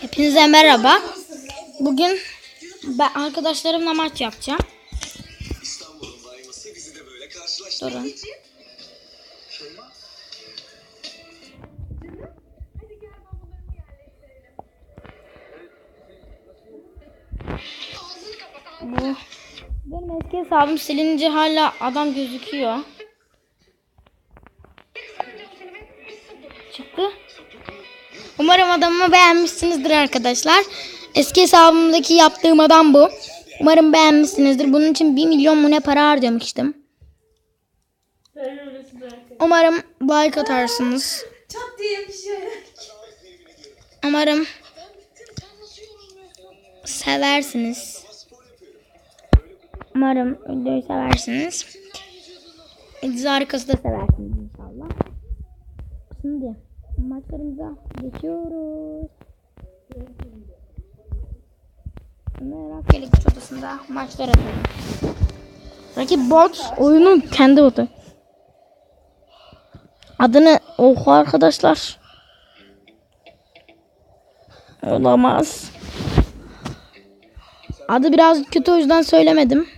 Hepinize merhaba. Bugün ben arkadaşlarımla maç yapacağım. Durun. Bu benim eski hesabım silince hala adam gözüküyor. Umarım adamımı beğenmişsinizdir arkadaşlar. Eski hesabımdaki yaptığım adam bu. Umarım beğenmişsinizdir. Bunun için 1 milyon mu ne para harcamıştım. Umarım like atarsınız. Çat diye bir şey. Umarım seversiniz. Umarım videoyu seversiniz. Dizi arkası da seversiniz inşallah. Şimdi maçlarımıza geçiyoruz. Merak Gelik odasında maçlar atalım. Rakip bot oyunun kendi botu. Adını oku arkadaşlar. Olamaz. Adı biraz kötü o yüzden söylemedim.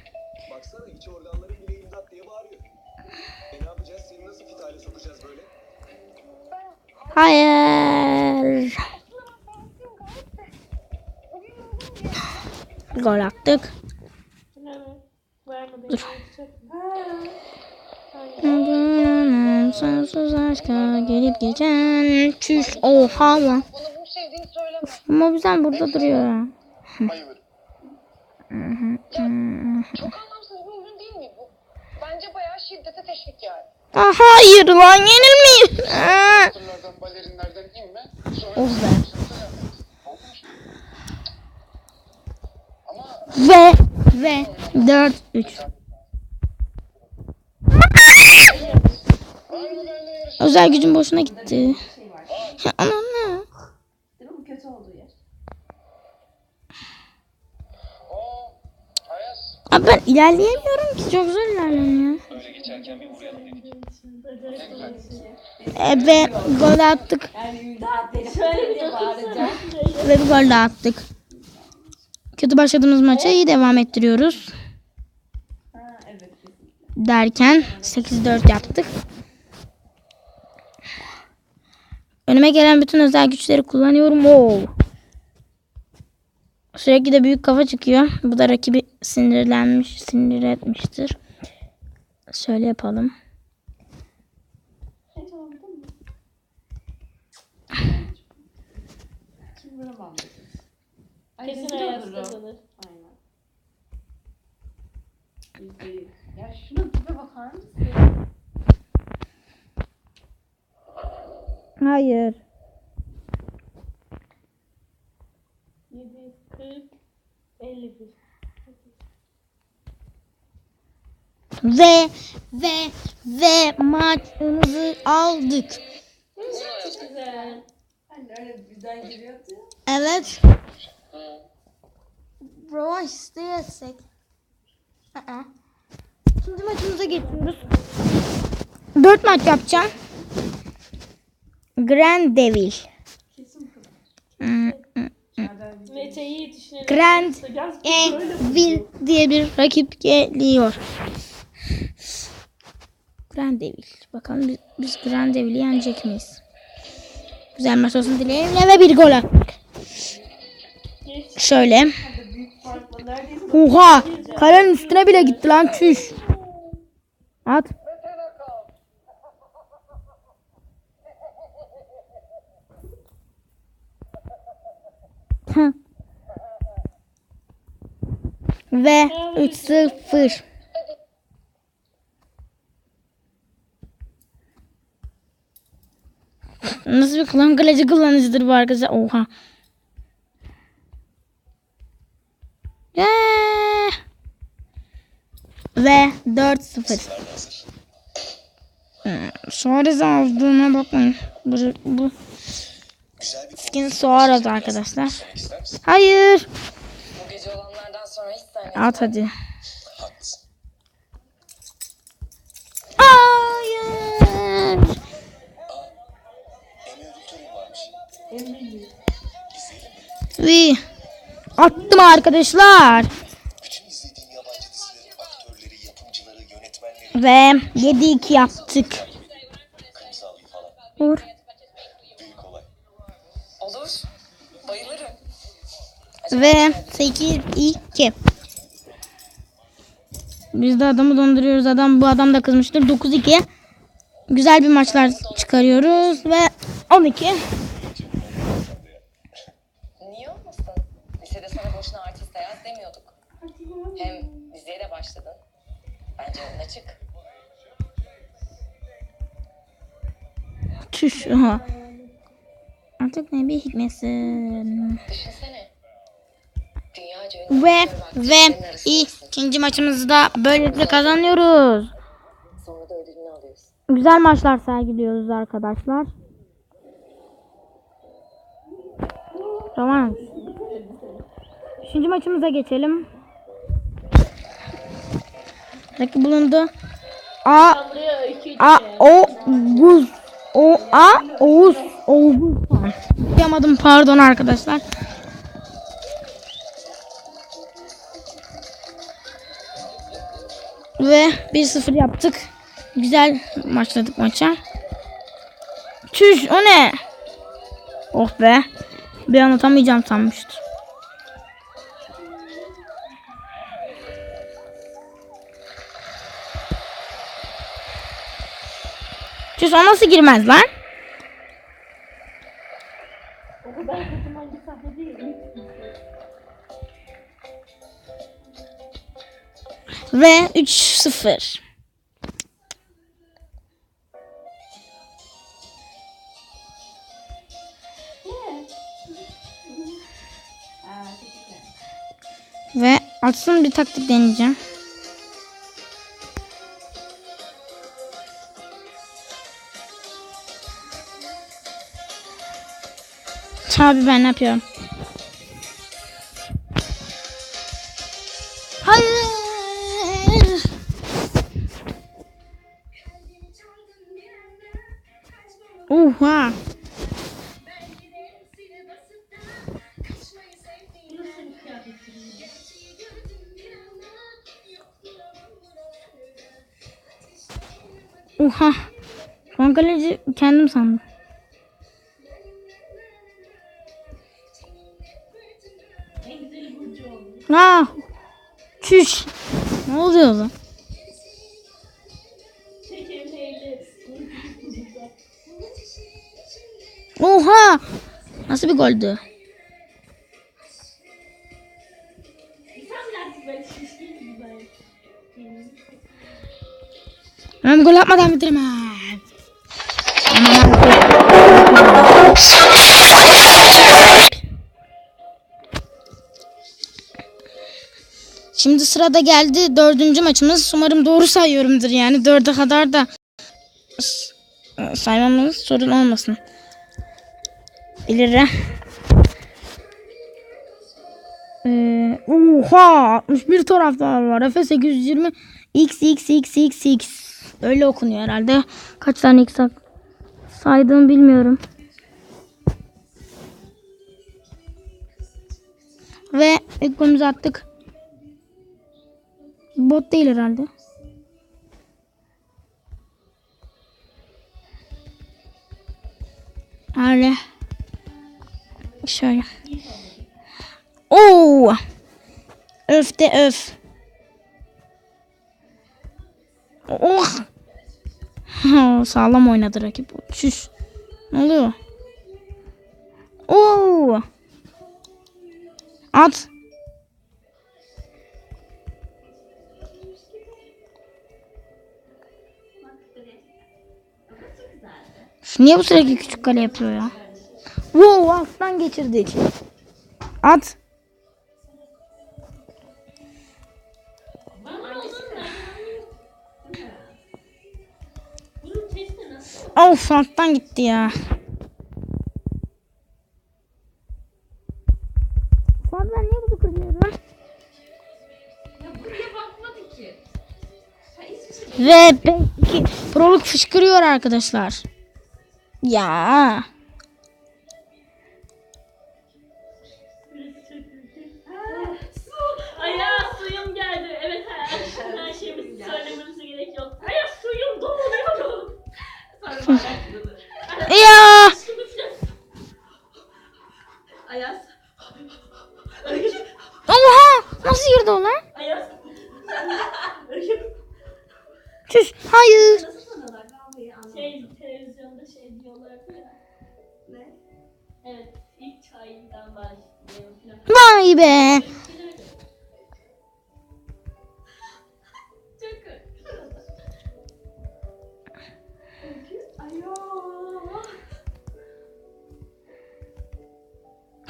baksana iç organların bile imdat diye bağırıyor. E ne yapacağız? Seni nasıl fit hale sokacağız böyle? Hayır. Gol attık. Dur. Sonsuz aşka gelip geçen çüş oha lan. Ama güzel burada duruyor ya. Çok anlamsız bir oyun değil mi bu? Bence bayağı şiddete teşvik yani. Aa, hayır lan. Sonra Oh be. Ve ve 4 3. var mı benimle yarış? Özel gücüm boşuna gitti. Ya aman ne? Değil mi? Bu kötü olduğu yer. Oo, Ayaz. Abi ben ilerleyemiyorum ki çok zor ilerleniyor. Öyle geçerken bir uğrayalım dedik. E, ve gol attık. Daha. Ve bir gol de attık. Kötü başladığımız maça iyi devam ettiriyoruz. Evet. Derken 8-4 yaptık. Önüme gelen bütün özel güçleri kullanıyorum. Oo. Sürekli de büyük kafa çıkıyor. Bu da rakibi sinirlenmiş, sinir etmiştir. Şöyle yapalım. Kesin Ayaz olurum. kazanır. Aynen. Yüzde yüz. Ya şuna tipe bakar mısın? Hayır. Ve ve ve maçımızı aldık. Güzel. Öyle birden giriyordu ya. Evet. Bro isteyesek. Aa. İkinci maçımıza geçiyoruz. Dört maç yapacağım. Grand Devil. Hmm, Mete'yi. Grand Yaz Devil diye bir rakip geliyor. Grand Devil. Bakalım biz, biz Grand Devil'i yenecek miyiz? Güzel maç olsun dileğimle ve bir gol attık. Şöyle. Oha! Kalenin üstüne bile gitti lan çüş. At. Ve 3-0. Nasıl bir kullan kaleci kullanıcıdır bu arkadaşlar? Oha. Yeah. Ve 4-0. Hmm, Suarez aldığına bakmayın. Bu, bu Güzel bir skin Suarez arkadaşlar. Hayır. Bu gece olanlardan sonra hiç sen At hadi. Ve attım arkadaşlar. Ve 7-2 yaptık. Olur. Bayılırım. Ve 8-2. Biz de adamı donduruyoruz. Adam bu adam da kızmıştır. 9-2. Güzel bir maçlar çıkarıyoruz ve 12. Hem diziye de başladın. Bence önüne çık. Çüş. Aha. Artık ne bir hikmetsin. Düşünsene. Dünyaca ünlü Ve ve arasındasın. ikinci maçımızı da böylelikle kazanıyoruz. Sonra da ödülünü alıyorsun. Güzel maçlar sergiliyoruz arkadaşlar. Tamam. Üçüncü maçımıza geçelim. Rakip bulundu. A buraya 2 A O Guz O A Oğuz Oğuz Yapamadım pardon arkadaşlar. Ve 1-0 yaptık. Güzel başladık maça. Çüş o ne? Oh be. Bir an atamayacağım sanmıştım. Çüş o nasıl girmez lan? Ve 3-0. Ve atsın bir taktik deneyeceğim. Abi ben ne yapıyorum? Hayır. Oha. Oha. Son kendim sandım. Ah. Çüş. Ne oluyor lan? Oha. Nasıl bir goldü? Ben gol atmadan bitiremem. Şimdi sırada geldi dördüncü maçımız. Umarım doğru sayıyorumdur yani. Dörde kadar da saymamız sorun olmasın. Bilirim. Ee, oha 61 taraftar var. Efe 820 x x x x x öyle okunuyor herhalde. Kaç tane x saydığımı bilmiyorum. Ve ilk golümüzü attık. Bot değil herhalde. Öyle. Şöyle. Oo! Öf de öf. Oh! Sağlam oynadı rakip. Şuş. Ne oluyor? Oo! At. Şu Niye bu sürekli küçük kale yapıyor ya? Wow, alttan geçirdik. At. Of alttan gitti ya. Abi ben niye bunu ki. Ve belki proluk fışkırıyor arkadaşlar. Ya. Ne? Evet ilk çayından. Vay be.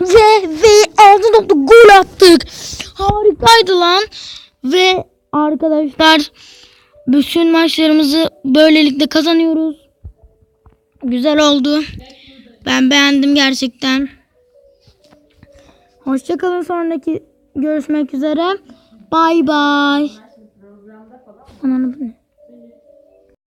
Ve ve 6 nokta gol attık. Harikaydı lan. Ve arkadaşlar bütün maçlarımızı böylelikle kazanıyoruz. Güzel oldu. Ben beğendim gerçekten. Hoşçakalın sonraki görüşmek üzere. Bay bay. Ananı bu ne?